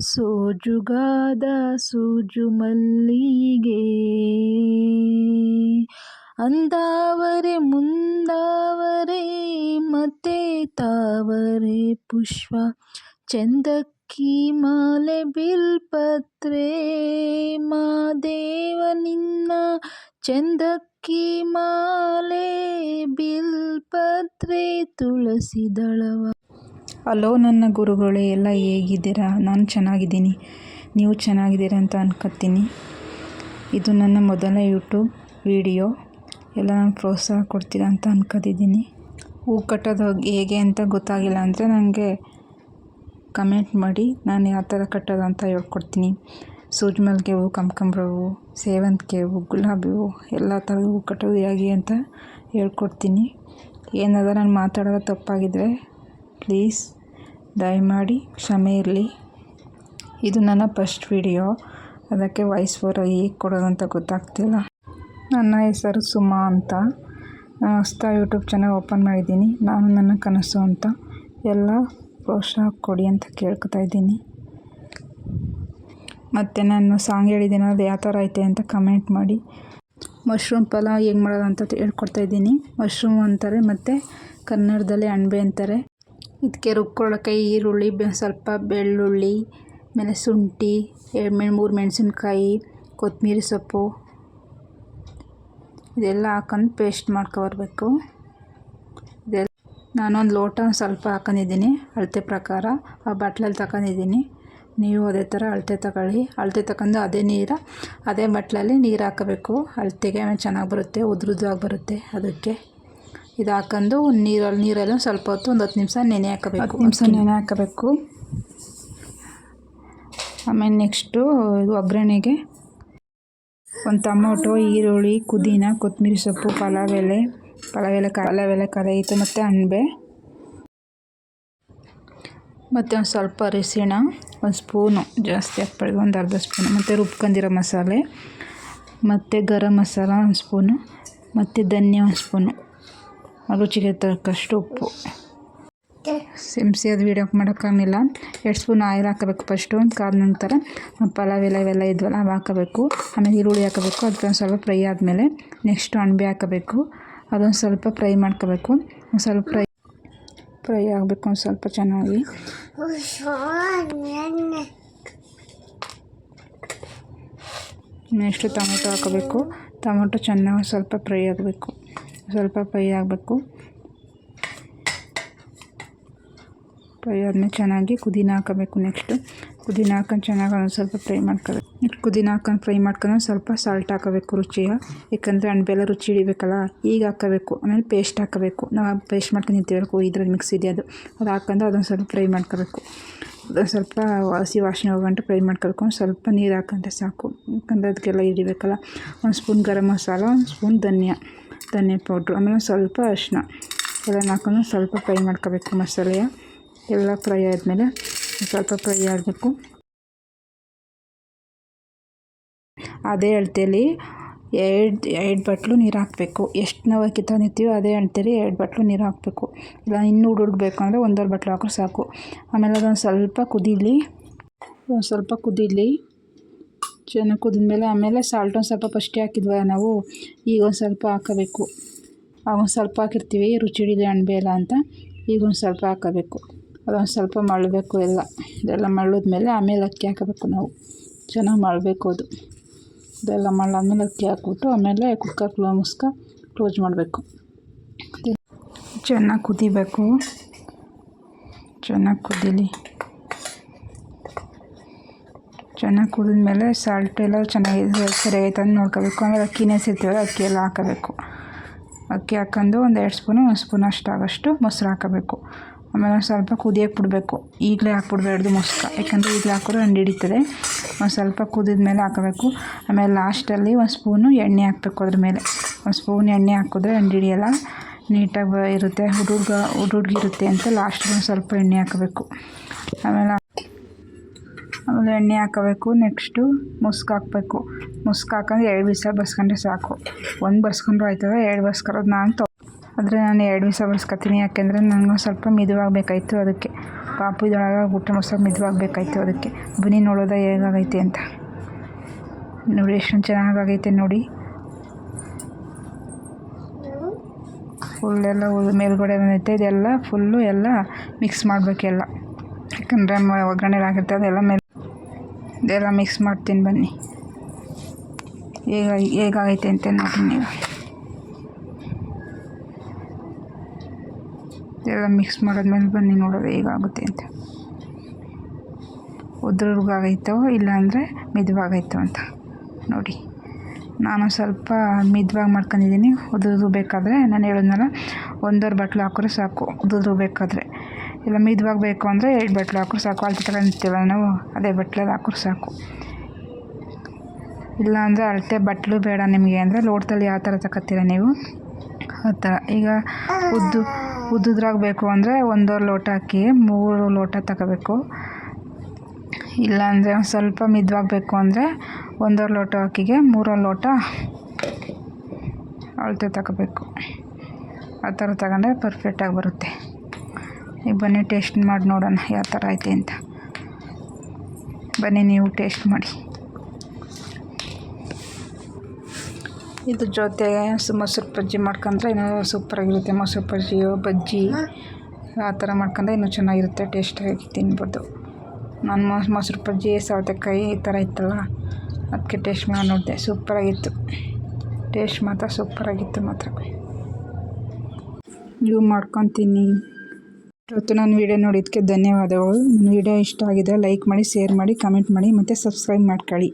ಸೋಜುಗಾದ ಸೂಜು ಮಲ್ಲಿಗೆ. ಅಂದಾವರೆ ಮುಂದಾವರೆ, ಮತ್ತೆ ತಾವರೆ ಪುಷ್ಪ. ಚಂದಕ್ಕಿ ಮಾಲೆ ಬಿಲ್ಪತ್ರೆ ಮಾದೇವ ನಿನ್ನ ಚಂದಕ್ಕಿ ಮಾಲೆ ಬಿಲ್ಪತ್ರೆ, ತುಳಸಿ ದಳವ. ಹಲೋ ನನ್ನ ಗುರುಗಳೇ, ಎಲ್ಲ ಹೇಗಿದ್ದೀರಾ? ನಾನು ಚೆನ್ನಾಗಿದ್ದೀನಿ. ನೀವು ಚೆನ್ನಾಗಿದ್ದೀರಾ ಅಂತ ಅನ್ಕೋತೀನಿ. ಇದು ನನ್ನ ಮೊದಲ ಯೂಟ್ಯೂಬ್ ವಿಡಿಯೋ. ಎಲ್ಲ ನಾನು ಪ್ರೋತ್ಸಾಹ ಕೊಡ್ತೀರಾ ಅಂತ ಅನ್ಕೋತಿದ್ದೀನಿ. ಹೂ ಕಟ್ಟೋದು ಹೇಗೆ ಅಂತ ಗೊತ್ತಾಗಿಲ್ಲ ಅಂದರೆ ನನಗೆ ಕಮೆಂಟ್ ಮಾಡಿ, ನಾನು ಯಾವ ಥರ ಕಟ್ಟೋದು ಅಂತ ಹೇಳ್ಕೊಡ್ತೀನಿ. ಸೂಜ್ಮಲ್ಗೆ ಹೂವು ಕನಕಾಂಬ್ರ ಹೂವು ಸೇವಂತಿಗೆ ಹೂವು ಗುಲಾಬಿ ಹೂವು ಎಲ್ಲ ಥರದ ಹೂ ಕಟ್ಟೋದು ಹೇಗೆ ಅಂತ ಹೇಳ್ಕೊಡ್ತೀನಿ. ಏನಾದರೂ ನಾನು ಮಾತಾಡೋದು ತಪ್ಪಾಗಿದ್ದರೆ ಪ್ಲೀಸ್ ದಯಮಾಡಿ ಕ್ಷಮೆ ಇರಲಿ. ಇದು ನನ್ನ ಫಸ್ಟ್ ವಿಡಿಯೋ ಅದಕ್ಕೆ ವಾಯ್ಸ್ ಫೋರ್ ಹೇಗೆ ಕೊಡೋದು ಅಂತ ಗೊತ್ತಾಗ್ತಿಲ್ಲ. ನನ್ನ ಹೆಸರು ಸುಮಾ ಅಂತ. ನಾನು ಹೊಸ್ದಾಗಿ ಯೂಟ್ಯೂಬ್ ಚಾನಲ್ ಓಪನ್ ಮಾಡಿದ್ದೀನಿ. ನಾನು ನನ್ನ ಕನಸು ಅಂತ ಎಲ್ಲ ಪ್ರೋತ್ಸಾಹ ಕೊಡಿ ಅಂತ ಕೇಳ್ಕೊತಾ ಇದ್ದೀನಿ. ಮತ್ತು ನಾನು ಸಾಂಗ್ ಹೇಳಿದ್ದೀನಿ ಅದು ಯಾವ ಥರ ಐತೆ ಅಂತ ಕಮೆಂಟ್ ಮಾಡಿ. ಮಶ್ರೂಮ್ ಪಲಾವ್ ಹೆಂಗೆ ಮಾಡೋದು ಅಂತ ಹೇಳ್ಕೊಡ್ತಾ ಇದ್ದೀನಿ. ಮಶ್ರೂಮ್ ಅಂತಾರೆ ಮತ್ತು ಕನ್ನಡದಲ್ಲಿ ಅಣಬೆ ಅಂತಾರೆ. ಇದಕ್ಕೆ ರುಬ್ಕೊಳ್ಳೋಕ್ಕೆ ಈರುಳ್ಳಿ ಸ್ವಲ್ಪ ಬೆಳ್ಳುಳ್ಳಿ ಆಮೇಲೆ ಶುಂಠಿ ಎರಡು ಮೂರು ಮೆಣಸಿನ್ಕಾಯಿ ಕೊತ್ತಂಬ್ರಿ ಸೊಪ್ಪು. ಇದೆಲ್ಲ ಹಾಕೊಂಡು ಪೇಸ್ಟ್ ಮಾಡ್ಕೊಬರ್ಬೇಕು. ಇದೆಲ್ಲ ನಾನೊಂದು ಲೋಟ ಸ್ವಲ್ಪ ಹಾಕೊಂಡಿದ್ದೀನಿ, ಅಳತೆ ಪ್ರಕಾರ. ಆ ಬಟ್ಲಲ್ಲಿ ತಗೊಂಡಿದ್ದೀನಿ ನೀವು ಅದೇ ಥರ ಅಳತೆ ತಗೊಳ್ಳಿ. ಅಳತೆ ತಗೊಂಡು ಅದೇ ನೀರು, ಅದೇ ಬಟ್ಲಲ್ಲಿ ನೀರು ಹಾಕಬೇಕು. ಅಳತೆಗೆ ಚೆನ್ನಾಗಿ ಬರುತ್ತೆ ಉದ್ರುದ್ರಾಗಿ ಬರುತ್ತೆ. ಅದಕ್ಕೆ ಇದು ಹಾಕೊಂಡು ನೀರಲ್ಲಿ ನೀರಲ್ಲಿ ಸ್ವಲ್ಪ ಹೊತ್ತು ಒಂದು ಹತ್ತು ನಿಮಿಷ ನೆನೆ ಹಾಕಬೇಕು ಹತ್ತು ನಿಮಿಷ ನೆನೆ ಹಾಕಬೇಕು. ಆಮೇಲೆ ನೆಕ್ಸ್ಟು ಇದು ಒಗ್ಗರಣೆಗೆ ಒಂದು ಟೊಮೊಟೊ ಈರುಳ್ಳಿ ಪುದೀನ ಕೊತ್ತಂಬರಿ ಸೊಪ್ಪು ಪಲಾವ್ ಎಲೆ ಪಲಾವ್ ಎಲೆ ಪಲಾವ್ ಎಲೆ ಕಲಾಯಿತು ಮತ್ತು ಅಣಬೆ ಮತ್ತು ಒಂದು ಸ್ವಲ್ಪ ಅರಿಶಿಣ ಒಂದು ಸ್ಪೂನು ಜಾಸ್ತಿ ಹಾಕ್ಬಾರ್ದು ಒಂದು ಅರ್ಧ ಸ್ಪೂನು. ಮತ್ತು ರುಬ್ಕೊಂಡಿರೋ ಮಸಾಲೆ ಮತ್ತು ಗರಂ ಮಸಾಲ ಒಂದು ಸ್ಪೂನು ಮತ್ತು ಧನ್ಯ ಒಂದು ಸ್ಪೂನು. ರುಚಿಗೆ ತಕ್ಕಷ್ಟು ಉಪ್ಪು. ಸಿಮ್ಸಿ ಅದು ವೀಡಿಯೋ ಮಾಡೋಕ್ಕಾಗಲಿಲ್ಲ ಎರಡು ಸ್ಪೂನ್ ಆಯಿಲ್ ಹಾಕಬೇಕು ಫಸ್ಟು ಕಾದ ನಂತರ ಪಲಾವ್ ಎಲ್ಲ ಇವೆಲ್ಲ ಇದ್ವಲ್ಲ ಅವು ಹಾಕಬೇಕು. ಆಮೇಲೆ ಈರುಳ್ಳಿ ಹಾಕಬೇಕು. ಅದಕ್ಕೊಂದು ಸ್ವಲ್ಪ ಫ್ರೈ ಆದಮೇಲೆ ನೆಕ್ಸ್ಟ್ ಅಣಬೆ ಹಾಕಬೇಕು. ಅದೊಂದು ಸ್ವಲ್ಪ ಫ್ರೈ ಮಾಡ್ಕೋಬೇಕು. ಒಂದು ಸ್ವಲ್ಪ ಫ್ರೈ ಫ್ರೈ ಆಗಬೇಕು ಒಂದು ಸ್ವಲ್ಪ ಚೆನ್ನಾಗಿ. ನೆಕ್ಸ್ಟು ಟೊಮೆಟೊ ಹಾಕಬೇಕು. ಟೊಮೆಟೊ ಚೆನ್ನಾಗಿ ಸ್ವಲ್ಪ ಫ್ರೈ ಆಗಬೇಕು. ಸ್ವಲ್ಪ ಫ್ರೈ ಆಗಬೇಕು. ಫ್ರೈ ಆದಮೇಲೆ ಚೆನ್ನಾಗಿ ಕುದಿನ ಹಾಕಬೇಕು ನೆಕ್ಸ್ಟು. ಕುದಿನ ಹಾಕೊಂಡು ಚೆನ್ನಾಗಿ ಒಂದು ಸ್ವಲ್ಪ ಫ್ರೈ ಮಾಡ್ಕೋಬೇಕು ನೆಕ್ಸ್ಟ್ ಕುದಿನ ಹಾಕೊಂಡು ಫ್ರೈ ಮಾಡ್ಕೊಂಡು ಸ್ವಲ್ಪ ಸಾಲ್ಟ್ ಹಾಕಬೇಕು ರುಚಿಯ. ಯಾಕಂದರೆ ಹಣ್ಬೆಲ್ಲ ರುಚಿ ಹಿಡಿಬೇಕಲ್ಲ, ಈಗ ಹಾಕಬೇಕು. ಆಮೇಲೆ ಪೇಸ್ಟ್ ಹಾಕಬೇಕು. ನಾವು ಪೇಸ್ಟ್ ಮಾಡ್ಕೊಂಡು ನಿಂತಿರಬೇಕು ಇದ್ರಲ್ಲಿ ಮಿಕ್ಸ್ ಇದೆ ಅದು. ಅದು ಹಾಕೊಂಡು ಅದೊಂದು ಸ್ವಲ್ಪ ಫ್ರೈ ಮಾಡ್ಕೋಬೇಕು. ಅದೊಂದು ಸ್ವಲ್ಪ ಹಸಿ ವಾಸನೆ ಹೋಗಂಟು ಫ್ರೈ ಮಾಡ್ಕೋಬೇಕು. ಒಂದು ಸ್ವಲ್ಪ ನೀರು ಹಾಕೊಂಡ್ರೆ ಸಾಕು. ಯಾಕಂದರೆ ಅದಕ್ಕೆಲ್ಲ ಹಿಡಿಬೇಕಲ್ಲ. ಒಂದು ಸ್ಪೂನ್ ಗರಂ ಮಸಾಲ, ಒಂದು ಸ್ಪೂನ್ ಧನಿಯಾ. ಧನಿಯಾ ಪೌಡ್ರು ಆಮೇಲೆ ಸ್ವಲ್ಪ ಅರಿಶಿನ ಎಲ್ಲ ಹಾಕೊಂಡು ಸ್ವಲ್ಪ ಫ್ರೈ ಮಾಡ್ಕೋಬೇಕು ಮಸಾಲೆಯ. ಎಲ್ಲ ಫ್ರೈ ಆದಮೇಲೆ ಸ್ವಲ್ಪ ಫ್ರೈ ಆಗಬೇಕು. ಅದೇ ಅಳ್ತೇಲಿ ಎರಡು ಎರಡು ಬಟ್ಲು ನೀರು ಹಾಕಬೇಕು. ಎಷ್ಟು ನಾವು ಹಾಕಿ ತಂದಿರ್ತೀವೋ ಅದೇ ಅಳ್ತೇಲಿ ಎರಡು ಬಟ್ಲು ನೀರು ಹಾಕಬೇಕು. ಇಲ್ಲ, ಇನ್ನೂ ಹುಡುಗಬೇಕು ಅಂದರೆ ಒಂದೊಂದು ಬಟ್ಲು ಹಾಕೋ ಸಾಕು. ಆಮೇಲೆ ಅದೊಂದು ಸ್ವಲ್ಪ ಕುದೀಲಿ, ಒಂದು ಸ್ವಲ್ಪ ಕುದೀಲಿ ಚೆನ್ನಾಗಿ ಕುದಿದ್ಮೇಲೆ ಆಮೇಲೆ ಸಾಲ್ಟ್ ಒಂದು ಸ್ವಲ್ಪ ಫಸ್ಟೇ ಹಾಕಿದ್ವಲ್ಲ ನಾವು, ಈಗ ಒಂದು ಸ್ವಲ್ಪ ಹಾಕಬೇಕು. ಒಂದು ಸ್ವಲ್ಪ ಹಾಕಿರ್ತೀವಿ ರುಚಿ ಹಿಡಿದೆ ಅಣಬೆ ಎಲ್ಲ ಅಂತ, ಈಗ ಒಂದು ಸ್ವಲ್ಪ ಹಾಕಬೇಕು. ಅದೊಂದು ಸ್ವಲ್ಪ ಮಳಬೇಕು ಎಲ್ಲ. ಇದೆಲ್ಲ ಮಳ್ಳಿದ್ಮೇಲೆ ಆಮೇಲೆ ಅಕ್ಕಿ ಹಾಕಬೇಕು ನಾವು. ಚೆನ್ನಾಗಿ ಮಳಬೇಕು ಅದು. ಇದೆಲ್ಲ ಮಳ್ಳಾದ್ಮೇಲೆ ಅಕ್ಕಿ ಹಾಕ್ಬಿಟ್ಟು, ಆಮೇಲೆ ಕುಕ್ಕರ್ ಮುಸ್ಕ ಕ್ಲೋಸ್ ಮಾಡಬೇಕು. ಚೆನ್ನಾಗಿ ಕುದಿಬೇಕು. ಚೆನ್ನಾಗಿ ಕುದೀಲಿ. ಚೆನ್ನಾಗಿ ಕುದಿದ್ಮೇಲೆ ಸಾಲ್ಟ್ ಎಲ್ಲ ಚೆನ್ನಾಗಿ ಸರಿಯಾಗೈತೆ ಅಂತ ನೋಡ್ಕೋಬೇಕು. ಆಮೇಲೆ ಅಕ್ಕಿನೇ ನೆನೆಸಿರ್ತೀವಲ್ಲ ಅಕ್ಕಿ ಎಲ್ಲ ಹಾಕಬೇಕು. ಅಕ್ಕಿ ಹಾಕೊಂಡು ಒಂದು ಎರಡು ಸ್ಪೂನು, ಒಂದು ಸ್ಪೂನ್ ಅಷ್ಟು ಆಗೋಷ್ಟು ಮೊಸರು ಹಾಕಬೇಕು. ಆಮೇಲೆ ಒಂದು ಸ್ವಲ್ಪ ಕುದಿಯೋಕೆ ಬಿಡಬೇಕು. ಈಗಲೇ ಹಾಕ್ಬಿಡ್ಬಾರ್ದು ಮೊಸ್ಕ ಯಾಕಂದರೆ ಈಗಲೇ ಹಾಕಿದ್ರೆ ಹಂಡಿ ಹಿಡಿತದೆ. ಒಂದು ಸ್ವಲ್ಪ ಕುದಿದ ಮೇಲೆ ಹಾಕಬೇಕು. ಆಮೇಲೆ ಲಾಸ್ಟಲ್ಲಿ ಒಂದು ಸ್ಪೂನು ಎಣ್ಣೆ ಹಾಕಬೇಕು ಅದ್ರ ಮೇಲೆ. ಒಂದು ಸ್ಪೂನ್ ಎಣ್ಣೆ ಹಾಕಿದ್ರೆ ಹಂಡಿ ಹಿಡಿಯಲ್ಲ, ನೀಟಾಗಿ ಇರುತ್ತೆ. ಹುಡುಗ ಹುಡುಗಿರುತ್ತೆ ಅಂತ ಲಾಸ್ಟಿಗೆ ಒಂದು ಸ್ವಲ್ಪ ಎಣ್ಣೆ ಹಾಕಬೇಕು. ಆಮೇಲೆ ಆಮೇಲೆ ಎಣ್ಣೆ ಹಾಕಬೇಕು, ನೆಕ್ಸ್ಟು ಮುಸ್ಕ್ ಹಾಕಬೇಕು. ಮುಸ್ಕ್ ಹಾಕಂದ್ರೆ ಎರಡು ವಿಸ ಬಸ್ಕೊಂಡ್ರೆ ಸಾಕು. ಒಂದು ಬರ್ಸ್ಕೊಂಡ್ರು ಆಯ್ತದೆ ಎರಡು ಬಸ್ಕರೋದು ನಾನು ತೊ ಆದರೆ ನಾನು ಎರಡು ವಿಸ ಬರ್ಸ್ಕೊತೀನಿ, ಯಾಕೆಂದರೆ ನನಗೆ ಸ್ವಲ್ಪ ಮಿದುವಾಗಬೇಕಾಯ್ತು ಅದಕ್ಕೆ. ಪಾಪು ಇದೊಳಗೆ ಊಟ ಮಾಡ್ಸೋಕೆ ಮಿದುವಾಗಬೇಕಾಯ್ತು ಅದಕ್ಕೆ. ಬನ್ನಿ ನೋಡೋದ ಹೇಗಾಗೈತೆ ಅಂತ. ನೋಡಿ ಎಷ್ಟು ಚೆನ್ನಾಗಾಗೈತೆ ನೋಡಿ. ಫುಲ್ಲೆಲ್ಲ ಮೇಲ್ಗಡೆ ಬಂದೈತೆ, ಇದೆಲ್ಲ ಫುಲ್ಲು ಎಲ್ಲ ಮಿಕ್ಸ್ ಮಾಡಬೇಕೆಲ್ಲ ಯಾಕಂದರೆ ಒಗ್ಗರಣೆ ಆಗಿರ್ತದೆ ಅದೆಲ್ಲ ಮೇಲೆ ಇದೆಲ್ಲ ಮಿಕ್ಸ್ ಮಾಡ್ತೀನಿ ಬನ್ನಿ. ಹೇಗ ಹೇಗಾಗೈತೆ ಅಂತ ನೋಡಿ ನೀವು ಇದೆಲ್ಲ ಮಿಕ್ಸ್ ಮಾಡಿದ್ಮೇಲೆ ಬನ್ನಿ ನೋಡೋದು ಹೇಗಾಗುತ್ತೆ ಅಂತ. ಉದ್ರಗಾಗೈತೋ ಇಲ್ಲಾಂದರೆ ಮಿದುವಾಗೈತೋ ಅಂತ. ನೋಡಿ. ನಾನು ಸ್ವಲ್ಪ ಮಿದ್ವಾಗಿ ಮಾಡ್ಕೊಂಡಿದ್ದೀನಿ. ಉದುರು ಬೇಕಾದರೆ ನಾನು ಹೇಳಿದ್ನಲ್ಲ, ಒಂದೂವರೆ ಬಟ್ಲು ಹಾಕಿದ್ರೆ ಸಾಕು. ಉದುರು ಬೇಕಾದರೆ. ಇಲ್ಲ, ಮಿದ್ವಾಗಿ ಬೇಕು ಅಂದರೆ ಎರಡು ಬಟ್ಲು ಹಾಕ್ರು ಸಾಕು. ಅಳತೆ ತಗೊಂತೀವಲ್ಲ ನಾವು, ಅದೇ ಬಟ್ಲಲ್ಲಿ ಹಾಕ್ರು ಸಾಕು. ಇಲ್ಲ ಅಂದರೆ ಅಳತೆ ಬಟ್ಲು ಬೇಡ ನಿಮಗೆ ಅಂದರೆ ಲೋಟದಲ್ಲಿ ಯಾವ ಥರ ತಗೋತೀರ ನೀವು? ಆ ಥರ. ಈಗ ಉದ್ದು, ಉದ್ದುದ್ರಾಗ ಬೇಕು ಅಂದರೆ ಒಂದೂವರೆ ಲೋಟ ಹಾಕಿ, ಮೂರು ಲೋಟ ತಗೋಬೇಕು. ಇಲ್ಲಾಂದರೆ ಒಂದು ಸ್ವಲ್ಪ ಮಿದ್ವಾಗಬೇಕು ಅಂದರೆ ಒಂದೂವರೆ ಲೋಟ ಅಕ್ಕಿಗೆ ಮೂರು ಲೋಟ ಅಳತೆ ತಗೋಬೇಕು. ಆ ಥರ ತಗೊಂಡ್ರೆ ಪರ್ಫೆಕ್ಟಾಗಿ ಬರುತ್ತೆ. ಈಗ ಬನ್ನಿ ಟೇಸ್ಟ್ ಮಾಡಿ ನೋಡೋಣ ಯಾವ ಥರ ಐತೆ ಅಂತ. ಬನ್ನಿ ನೀವು ಟೇಸ್ಟ್ ಮಾಡಿ. ಇದು ಜೊತೆಗೆ ಮೊಸರು ಬಜ್ಜಿ ಮಾಡ್ಕೊಂಡ್ರೆ ಇನ್ನೂ ಸೂಪರಾಗಿರುತ್ತೆ. ಮೊಸರು ಬಜ್ಜಿ ಬಜ್ಜಿ ಆ ಥರ ಮಾಡ್ಕೊಂಡ್ರೆ ಇನ್ನೂ ಚೆನ್ನಾಗಿರುತ್ತೆ, ಟೇಸ್ಟಾಗಿ ತಿನ್ಬೋದು. ನಾನು ಮೊಸರು ಬಜ್ಜಿ, ಸೌತೆಕಾಯಿ ಈ ಥರ ಇತ್ತಲ್ಲ, ಅದಕ್ಕೆ ಟೇಸ್ಟ್ ಮಾಡಿ ನೋಡಿದೆ. ಸೂಪರಾಗಿತ್ತು. ಟೇಸ್ಟ್ ಮಾತ್ರ ಸೂಪರಾಗಿತ್ತು ಮಾತ್ರ. ನೀವು ಮಾಡ್ಕೊತೀನಿ. ಇವತ್ತು ನಾನು ವೀಡಿಯೋ ನೋಡಿದ್ದಕ್ಕೆ ಧನ್ಯವಾದಗಳು. ನನ್ನ ವೀಡಿಯೋ ಇಷ್ಟ ಆಗಿದೆ ಲೈಕ್ ಮಾಡಿ, ಶೇರ್ ಮಾಡಿ, ಕಮೆಂಟ್ ಮಾಡಿ ಮತ್ತು ಸಬ್ಸ್ಕ್ರೈಬ್ ಮಾಡ್ಕೊಳ್ಳಿ.